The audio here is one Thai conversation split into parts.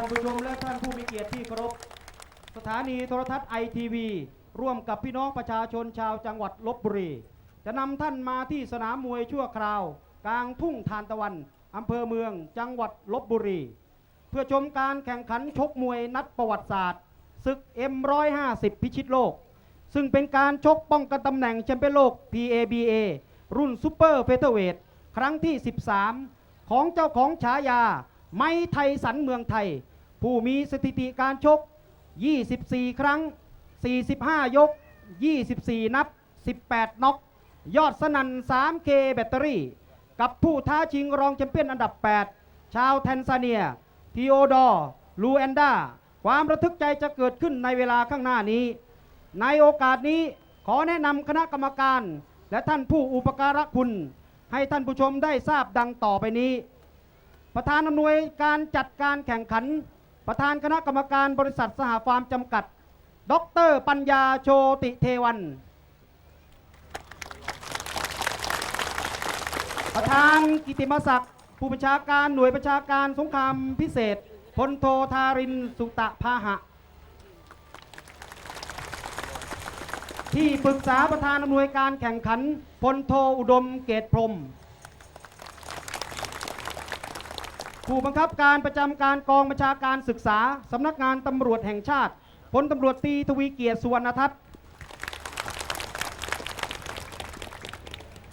านผู้ชมและท่านผู้มีเกียรติที่เคารพ สถานีโทรทัศน์ไอทีวีร่วมกับพี่น้องประชาชนชาวจังหวัดลบบุรี จะนำท่านมาที่สนามมวยชั่วคราว กลางทุ่งทานตะวันอำเภอเมืองจังหวัดลบบุรี เพื่อชมการแข่งขันชกมวยนัดประวัติศาสตร์ศึก M150 พิชิตโลก ซึ่งเป็นการชกป้องกันตำแหน่งแชมเปี้ยนโลก PABA รุ่นซูเปอร์เฟเธอร์เวทครั้งที่ 13 ของเจ้าของฉายา ไม้ไทยสันเมืองไทย ผู้มีสถิติการชก 24 ครั้ง 45 ยก 24 นับ 18 น็อก ยอดสนัน 3K แบตเตอรี่ กับผู้ท้าชิงรองแชมเปี้ยนอันดับ 8 ชาวแทนซาเนียทีโอดอร์ลูแอนดา ความระทึกใจจะเกิดขึ้นในเวลาข้างหน้านี้ ในโอกาสนี้ขอแนะนำคณะกรรมการ และท่านผู้อุปการะคุณ ให้ท่านผู้ชมได้ทราบดังต่อไปนี้ ประธานอำนวยการจัดการแข่งขัน ประธานคณะกรรมการบริษัทสหฟาร์มจำกัด ดรปัญญาโชติเทวัน ประธานกิติมศักดิ์ผู้บัญชาการหน่วยประชาการสงครามพิเศษพลโทธารินสุตะพาหะ ที่ปรึกษาประธานอำนวยการแข่งขันพลโทอุดมเกตพรม ผู้บังคับการประจำการกองบัญชาการศึกษาสำนักงานตำรวจแห่งชาติพลตำรวจตีทวีเกียรติสุวรรณทัศน์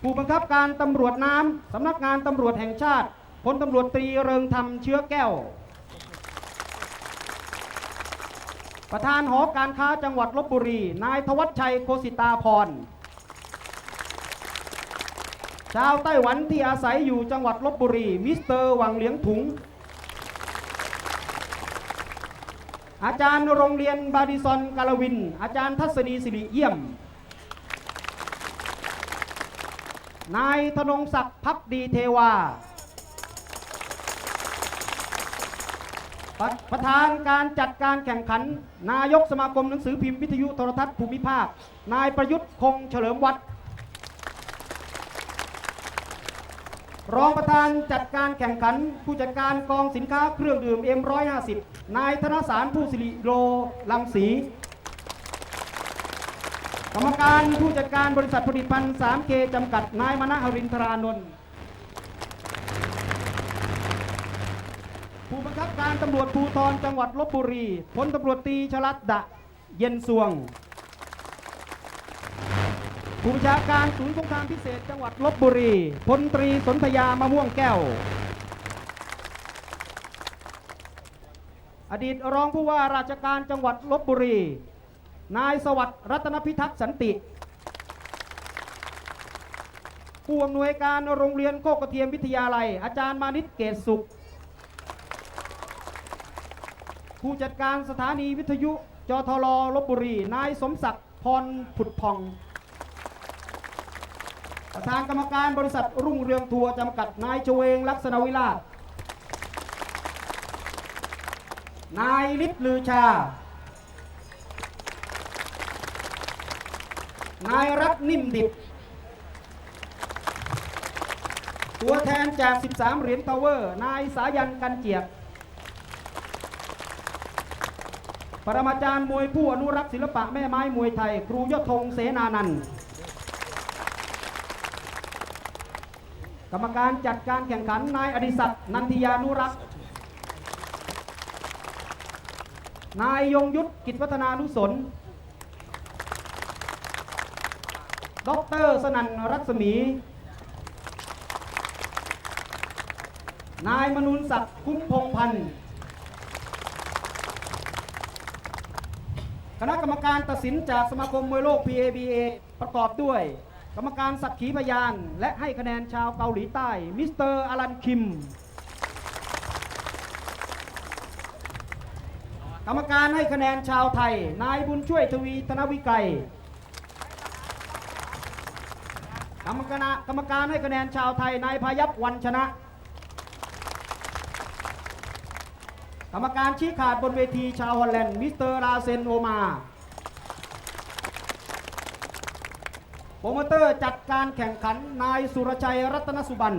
ผู้บังคับการตำรวจน้ำสำนักงานตำรวจแห่งชาติพลตำรวจตรีเริงธรรมเชื้อแก้ว ประธานหอการค้าจังหวัดลบบุรี นายทวัชชัยโคสิตาพร ชาวไต้หวันที่อาศัยอยู่จังหวัดลบบุรี มิสเตอร์หวังเหลียงถุง อาจารย์โรงเรียนบาดิซอนกาลวิน อาจารย์ทัศนีสิริเยี่ยม นายธนงศักดิ์พักดีเทวาประประธานการจัดการแข่งขัน นายกสมาคมหนังสือพิมพ์วิทยุโทรทัศน์ภูมิภาค นายประยุทธ์คงเฉลิมวัฒน์ รองประธานจัดการแข่งขันผู้จัดการกองสินค้าเครื่องดื่ม M150 นายธนสารผู้สิริโลลังสี กรรมการผู้จัดการบริษัทผลิตภัณฑ์ 3K จำกัด นายมณหรินทรานนท์ผู้บังคับการตำรวจภูธรจังหวัดลบบุรีพลตำรวจตีชลัดดะ เย็นสวง ผู้บัญชาการศูนย์สงครามพิเศษจังหวัดลบบุรีพลตรีสนธยามะม่วงแก้ว อดีตรองผู้ว่าราชการจังหวัดลบบุรี นายสวัสดิ์รัตนพิทักษ์สันติ ผู้อำนวยการโรงเรียนโคกกระเทียมวิทยาลัย อาจารย์มานิตเกศสุข ผู้จัดการสถานีวิทยุจทรลบบุรี นายสมศักดิ์พรผุดพอง ประธานกรรมการบริษัทรุ่งเรืองทัวร์จำกัดนายชเวงลักษณวิลาศนายฤทธิ์ลือชา นายรัตน์นิ่มดิบ ตัวแทนจาก 13 เหรียญทาวเวอร์ นายสายันกันเจียก ปรมาจารย์มวยผู้อนุรักษ์ศิลปะแม่ไม้มวยไทย ครูยศธงเสนานันท์ กรรมการจัดการแข่งขันนายอดิศักดิ์นันทิยานุรักษ์นายยงยุทธกิจวัฒนานุสนดรสนันรัศมี นายมนุนศักดิ์คุ้มพงพันธ์คณะกรรมการตัดสินจากสมาคมมวยโลก PABA ประกอบด้วย กรรมการสักขีพยาน และให้คะแนนชาวเกาหลีใต้ มิสเตอร์อลันคิม กรรมการให้คะแนนชาวไทย นายบุญช่วยทวีธนวิไกรกรรมการกรรมการให้คะแนนชาวไทย นายพายัพวันชนะ กรรมการชี้ขาดบนเวทีชาวฮอลแลนด์ มิสเตอร์ลาเซนโอมา โปรโมเตอร์จัดการแข่งขันนายสุรชัยรัตนสุบัน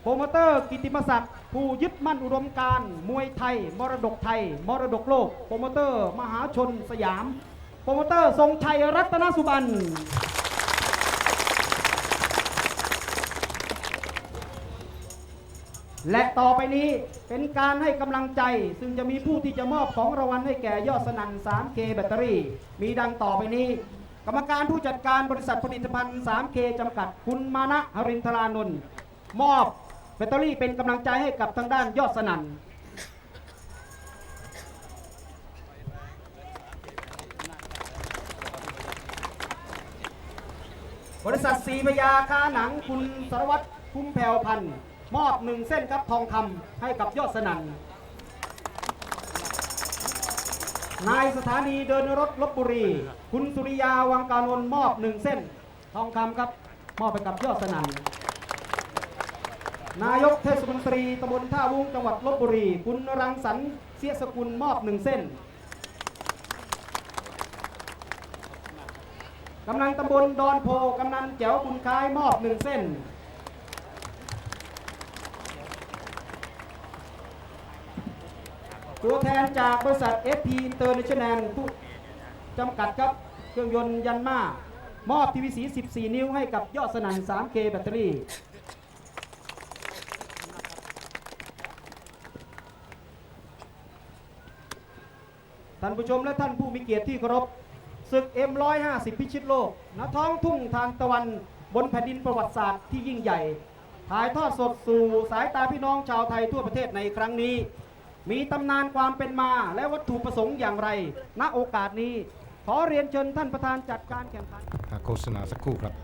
โปรโมเตอร์กิติมศักดิ์ผู้ยึดมั่นอุดมการมวยไทย มรดกไทย มรดกโลก โปรโมเตอร์ มหาชนสยาม โปรโมเตอร์ทรงชัยรัตนสุบัน และต่อไปนี้เป็นการให้กำลังใจ ซึ่งจะมีผู้ที่จะมอบของรางวัลให้แก่ยอดสนั่น 3K แบตเตอรี่ มีดังต่อไปนี้ กรรมการผู้จัดการบริษัทผลิตภัณฑ์ 3K จำกัดคุณมานะหรินทรานนท์มอบแบตเตอรี่เป็นกำลังใจให้กับทางด้านยอดสนั่นบริษัทสีพยาค้าหนังคุณสารวัตรคุ้มแผ่วพันธ์ มอบหนึ่งเส้นครับทองคำให้กับยอดสนั่นนายสถานีเดินรถลบบุรี คุณสุริยาวังกานนท์มอบหนึ่งเส้น ทองคำครับ มอบไปกับยอดสนั่นนายกเทศมนตรีตำบลท่าวุ้งจังหวัดลบบุรี คุณรังสรรค์เสียสกุลมอบหนึ่งเส้นกำนันตำบลดอนโพกำนันแจ๋วคุณคายมอบหนึ่งเส้น ตัวแทนจากบริษัท FP International ผู้จำกัดครับ เครื่องยนต์ยันมามอบทีวีสี14 นิ้วให้กับยอดสนั่น 3K แบตเตอรี่ ท่านผู้ชมและท่านผู้มีเกียรติที่เคารพศึก M150 พิชิตโลกณท้องทุ่งทานตะวันบนแผ่นดินประวัติศาสตร์ที่ยิ่งใหญ่ ถ่ายทอดสดสู่สายตาพี่น้องชาวไทยทั่วประเทศในครั้งนี้ มีตำนานความเป็นมาและวัตถุประสงค์อย่างไร ณโอกาสนี้ ขอเรียนเชิญท่านประธานจัดการแข่งขัน โฆษณาสักครู่ครับ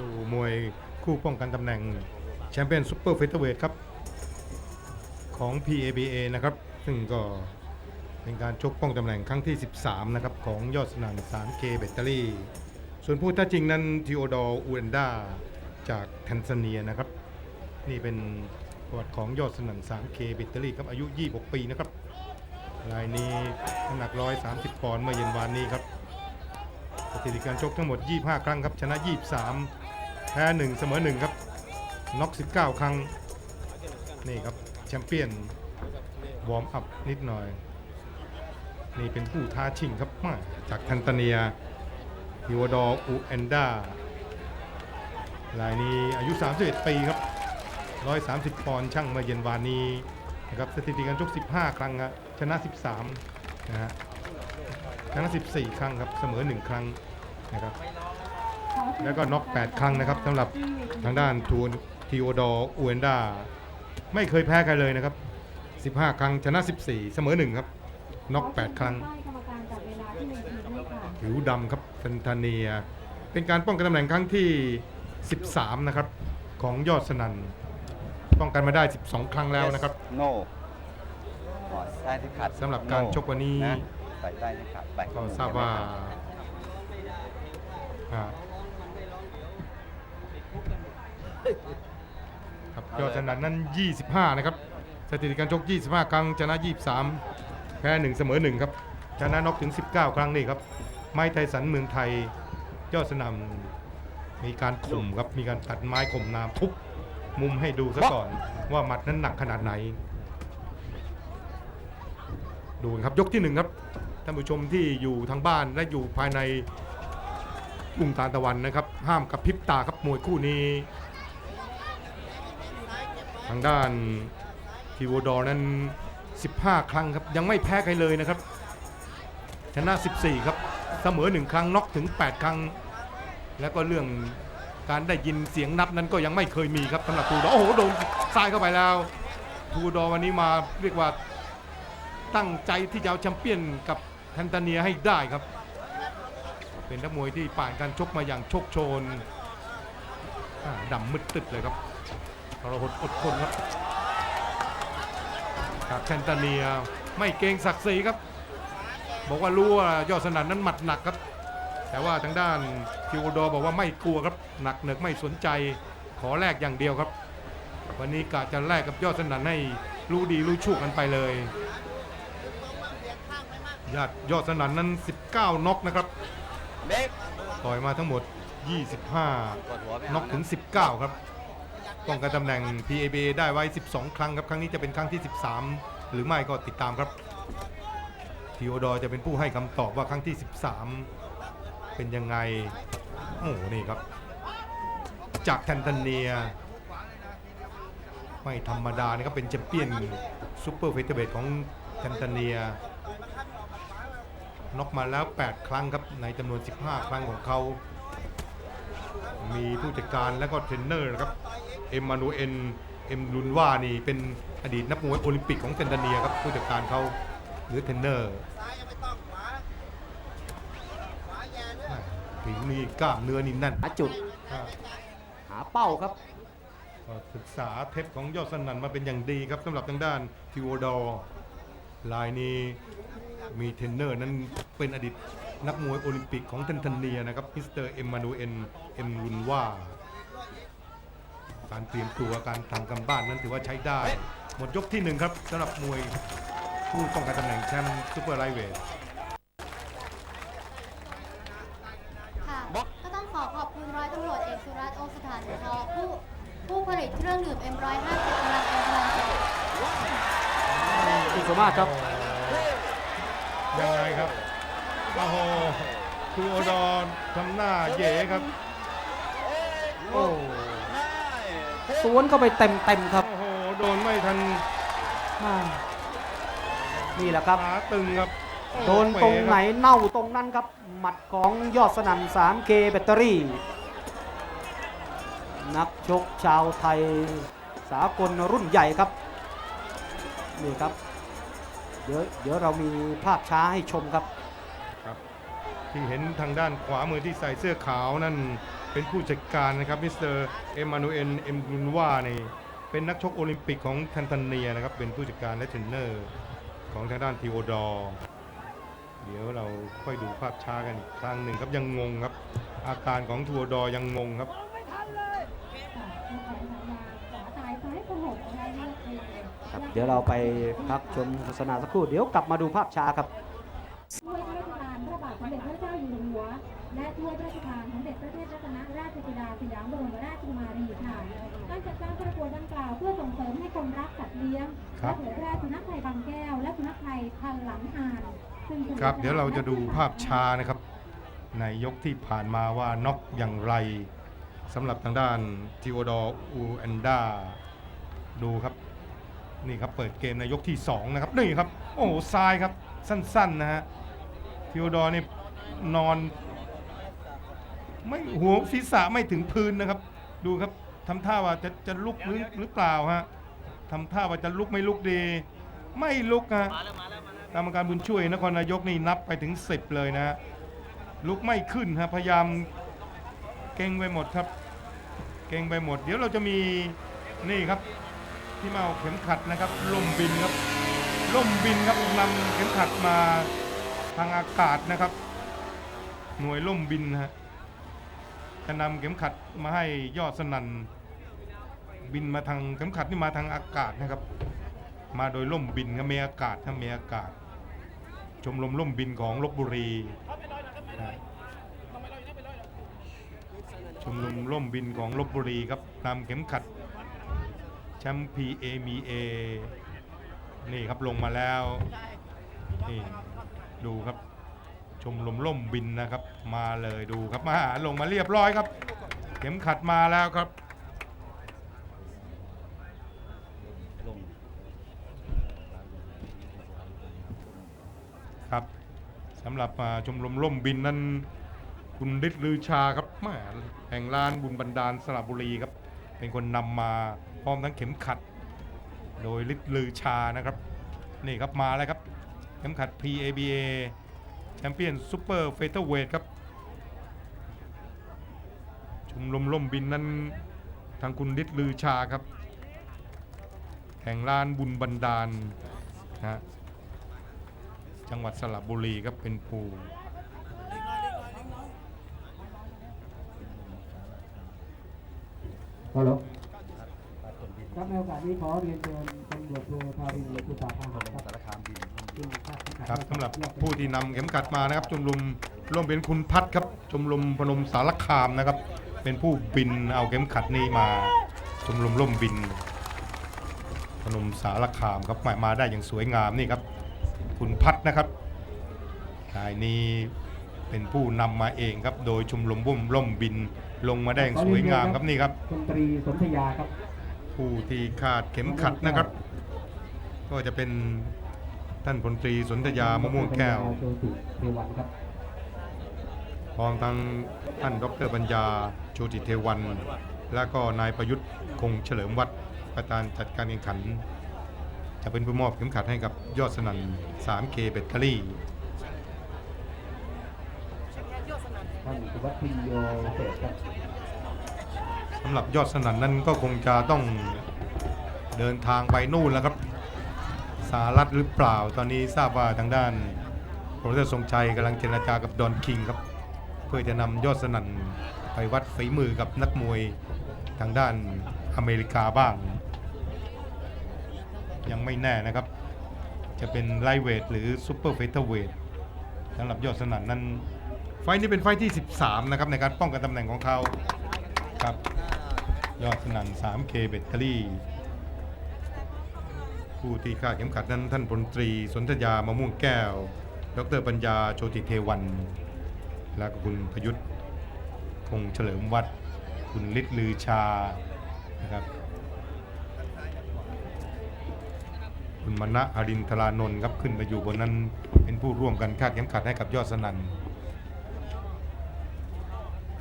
ดูมวยคู่ป้องกันตำแหน่งแชมเปี้ยนซูเปอร์เฟเธอร์เวทครับ ของ PABA นะครับ ซึ่งก็เป็นการชกป้องตำแหน่งครั้งที่ 13 นะครับ ของยอดสนั่น 3K แบตเตอรี่ ส่วนผู้ท้าจริงนั้นทีโอดอร์อูเอนดาจากแทนซาเนียนะครับ นี่เป็นประวัติของยอดสนั่น 3K แบตเตอรี่ครับอายุ 26 ปีนะครับรายนี้น้ำหนัก 130 ปอนด์เมื่อเย็นวานนี้ครับสถิติการชกทั้งหมด 25 ครั้งครับ ชนะ 23 แพ้1เสมอ1ครับน็อก 19 ครั้ง นี่ครับ แชมเปี้ยน วอร์มอัพนิดหน่อย นี่เป็นผู้ท้าชิงครับมาจากทันตาเนียฮิวดอร์อูแอนดารายนี้อายุ 31 ปีครับ 130 ปอนด์ช่างเมื่อเย็นวานนี้นะครับสถิติการชก 15 ครั้งครับชนะ 13 นะฮะชนะ 14 ครั้งครับ เสมอ 1 ครั้งนะครับ แล้วก็น็อก8 ครั้งนะครับสำหรับทางด้านทูนทีโอดอร์อูเอนดาไม่เคยแพ้ใครเลยนะครับ 15 ครั้งชนะ 14 เสมอ1ครับน็อก8 ครั้งกรรมการจับเวลาที่หนึ่งทีด้วยค่ะผิวดำครับเซนทาเนีย เป็นการป้องกันตำแหน่งครั้งที่ 13 นะครับ ของยอดสนันป้องกันมาได้ 12 ครั้งแล้วนะครับ โน่ขอใต้ที่ขัดสำหรับการชกวันนี้ะใส่ใต้ที่ขัดใส่ก็ทราบว่าอ่า ครับยอดสนันนั้น 25 นะครับ สถิติการชก 25 ครั้งชนะ 23 แพ้ 1 เสมอ 1 ครับ ชนะน็อกถึง 19 ครั้งนี่ครับ ไม้ไทยสันเมืองไทย ยอดสนันมีการข่มครับ มีการตัดไม้ข่มน้ำทุบมุมให้ดูซะก่อนว่าหมัดนั้นหนักขนาดไหน ดูครับยกที่หนึ่งครับท่านผู้ชมที่อยู่ทางบ้านและอยู่ภายในกรุงตาตะวันนะครับ ห้ามกับพริบตาครับมวยคู่นี้ ทางด้านทีโวดอร์นั้น 15 ครั้งครับ ยังไม่แพ้ใครเลยนะครับ ชนะ 14 ครับ เสมอ 1 ครั้งน็อกถึง 8 ครั้ง แล้วก็เรื่องการได้ยินเสียงนับนั้นก็ยังไม่เคยมีครับสำหรับทูดอโอ้โหโดนซ้ายเข้าไปแล้ว ทูดอวันนี้มาเรียกว่าตั้งใจที่จะเอาแชมเปี้ยนกับแทนตาเนียให้ได้ครับ เป็นนักมวยที่ผ่านการชกมาอย่างโชคโชนอ่าดำมืดตึดเลยครับ ทรหดอดทนครับกับแทนตาเนียไม่เกรงศักดิ์ศรีครับ บอกว่ารู้ว่ายอดสนั่นนั้นหมัดหนักครับ แต่ว่าทางด้านคิวโดบอกว่าไม่กลัวครับหนักเหนือกไม่สนใจขอแลกอย่างเดียวครับ วันนี้กะจะแลกกับยอดสนั่นให้รู้ดีรู้ชั่วกันไปเลยยอดยอดสนั่นนั้น 19น็อกนะครับเด็กต่อยมาทั้งหมดปวดหัวไหม25น็อกถึง 19 ครับ ป้องกันตำแหน่ง PABA ได้ไว้ 12 ครั้งครับ ครั้งนี้จะเป็นครั้งที่ 13 หรือไม่ก็ติดตามครับทีโอดอจะเป็นผู้ให้คำตอบว่าครั้งที่ 13 เป็นยังไง โอ้โหนี่ครับ จากแทนตาเนีย ไม่ธรรมดานะครับเป็นแชมเปี้ยนซูเปอร์เฟเธอร์เบทของแทนตาเนียน็อกมาแล้ว 8 ครั้งครับในจำนวน 15 ครั้งของเขา มีผู้จัดการและก็เทรนเนอร์ครับ เอ็มมานูเอลเอ็มลุนว่านี่เป็นอดีตนักมวยโอลิมปิกของเทนซาเนียครับผู้จัดการเขาหรือเทรนเนอร์ผิวนี่กล้ามเนื้อนี่แน่นหาจุดอ่าหาเป้าครับก็ศึกษาเทปของยอดสนั่นมาเป็นอย่างดีครับสำหรับทางด้านทิวโดอร์ลายนี้มีเทรนเนอร์นั้นเป็นอดีตนักมวยโอลิมปิกของเทนซาเนียนะครับมิสเตอร์เอ็มมานูเอลเอ็มลุนว่า การเตรียมตัวการทำกำบ้านนั้นถือว่าใช้ได้ หมดยกที่หนึ่งครับสำหรับมวยผู้ป้องกันตำแหน่งแชมป์ซูเปอร์ไลท์เวท ค่ะก็ต้องขอขอบคุณร้อยตำรวจเอกสุรัตน์โอสถานทองผู้ผู้ผลิตเครื่องดื่ม M150 กำลังเอ็มพลังใจคุณสมมาตรครับ ยังไงครับโอ้โหทูโอดอนทำหน้าเย่ครับ โอ้ สวนเข้าไปเต็มเต็มๆครับ โอ้โห โดนไม่ทันอ่านี่แหละครับขาตึงครับโดนตรงไหนเน่าตรงนั้นครับ หมัดของยอดสนั่น 3K แบตเตอรี่ นักชกชาวไทย สากลรุ่นใหญ่ครับ นี่ครับ เดี๋ยวเดี๋ยวเรามีภาพช้าให้ชมครับ ครับ ที่เห็นทางด้านขวามือที่ใส่เสื้อขาวนั่น เป็นผู้จัดการนะครับมิสเตอร์เอมานูเอลเอ็มรุนวานี่เป็นนักชกโอลิมปิกของแทนซาเนียนะครับเป็นผู้จัดการและเทรนเนอร์ของทางด้านทีโอดอร์เดี๋ยวเราค่อยดูภาพช้ากันอีกครั้งหนึ่งครับยังงงครับ อาการของทีโอดอร์ยังงงครับครับ เดี๋ยวเราไปพักชมโฆษณาสักครู่เดี๋ยวกลับมาดูภาพช้าครับ และถ้วยพระราชทานสมเด็จพระเทพรัตนราชสุดาสยามบรมราชกุมารีค่ะการจัดการประกวดดังกล่าวเพื่อส่งเสริมให้คนรักสัตว์เลี้ยงครับและเผยแพร่สุนัขไทยบางแก้ว และสุนัขไทยพันหลังอ่านซึ่งป็นครับ เดี๋ยวเราจะดูภาพช้านะครับ ในยกที่ผ่านมาว่าน็อกอย่างไรสำหรับทางด้านทีโอดอร์อูแอนดาดูครับ นี่ครับเปิดเกมในยกที่ 2 นะครับ นี่ครับ โอ้โหซ้ายครับสั้นๆนะฮะทีโอดอร์นี่นอน ไม่หัวศีรษะไม่ถึงพื้นนะครับ ดูครับทำท่าว่าจะจะลุกหรือหรือเปล่าฮะทำท่าว่าจะลุกไม่ลุกดี ไม่ลุกฮะกรรมการบุญช่วยนครนายกนี่นับไปถึง 10 เลยนะลุกไม่ขึ้นฮะพยายามเก่งไปหมดครับ เก่งไปหมด เดี๋ยวเราจะมีนี่ครับที่มาเอาเข็มขัดนะครับล่มบินครับล่มบินครับนำเข็มขัดมาทางอากาศนะครับ หน่วยล่มบินฮะ จะนำเข็มขัดมาให้ยอดสนั่นบินมาทางเข็มขัดนี่มาทางอากาศนะครับ มาโดยล่มบินครับมีอากาศครับมีอากาศ ชมรมล่มบินของลบบุรีชมรมล่มบินของลบบุรีครับนำเข็มขัดแชมป์พีเอมีเอนี่ครับลงมาแล้วนี่ดูครับชมรมล่มบินนะครับ มาเลยดูครับมาลงมาเรียบร้อยครับ เข็มขัดมาแล้วครับครับสำหรับชมรมล่มบินนั้นคุณฤทธิ์ลือชาครับมาแห่งลานบุญบันดาลสระบุรีครับ เป็นคนนำมาพร้อมทั้งเข็มขัด โดยฤทธิ์ลือชานะครับ นี่ครับมาแล้วครับ เข็มขัด PABA แชมเปี้ยนซูเปอร์เฟเธอร์เวทครับ มลมล่มบินนั้นทางคุณฤทธิ์ลือชาครับ แห่งลานบุญบันดาลนะฮะจังหวัดสระบุรีครับเป็นผู้ฮัลโหลครับในโอกาสนี้ขอเรียนเชิญตำรวจโทธารินสุตาภาหะครับสารคามบินซึ่งคาดเข็มขัดครับสำหรับผู้ที่นำเข็มขัดมานะครับชมรมร่วมเป็นคุณพัฒน์ครับชมรมพนมสารคามนะครับ เป็นผู้บินเอาเข็มขัดนี้มาชมรมร่มบินพนมสารคามครับมามาได้อย่างสวยงามนี่ครับ คุณพัฒน์นะครับนายนี้เป็นผู้นำมาเองครับ โดยชมรมร่มร่มบินลงมาได้อย่างสวยงามครับนี่ครับดนตรีสนธยาครับ ผู้ที่คาดเข็มขัดนะครับ ก็จะเป็นท่านพลตรีสนธยามะม่วงแก้ว พร้อมทั้งท่านดรปัญญาโชติเทวัน และก็นายประยุทธ์คงเฉลิมวัดประธานจัดการแข่งขัน จะเป็นผู้มอบเข็มขัดให้กับยอดสนั่น 3K แบตเตอรี่ท่านสุวัฒน์พินโยเศษครับสำหรับยอดสนั่นนั้นก็คงจะต้องเดินทางไปนู่นแล้วครับสหรัฐหรือเปล่า ตอนนี้ทราบว่าทางด้านโปรเฟสเซอร์ทรงชัยกำลังเจรจากับดอนคิงครับ เพื่อจะนำยอดสนั่นไปวัดฝีมือกับนักมวยทางด้านอเมริกาบ้าง ยังไม่แน่นะครับ จะเป็นไลเวทหรือซูเปอร์เฟเธอร์เวทสำหรับยอดสนั่นนั้น ไฟล์นี้เป็นไฟล์ที่ 13 นะครับ ในการป้องกันตำแหน่งของเขาครับยอดสนั่น 3K แบตเตอรี่ผู้ที่คาดเข็มขัดนั้นท่านพลตรี สนธยามะม่วงแก้ว ดรปัญญาโชติเทวัน และก็คุณพยุทธ์คงเฉลิมวัด คุณฤทธิ์ลือชานะครับคุณมณะหรินทรานนท์ครับขึ้นมาอยู่บนนั้นเป็นผู้ร่วมกันคาดเข็มขัดให้กับยอดสนั่น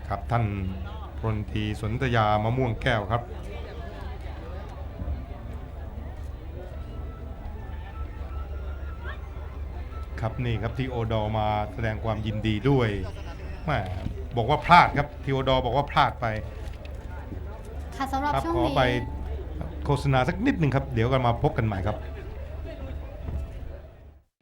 ครับท่านพลตีสนธยามะม่วงแก้วครับ ครับนี่ครับที่โอดอมาแสดงความยินดีด้วยแหมบอกว่าพลาดครับทีโอดอบอกว่าพลาดไปค่ะสำหรับครับช่วงขอนี้ ไปโฆษณาสักนิดหนึ่งครับ เดี๋ยวกันมาพบกันใหม่ครับ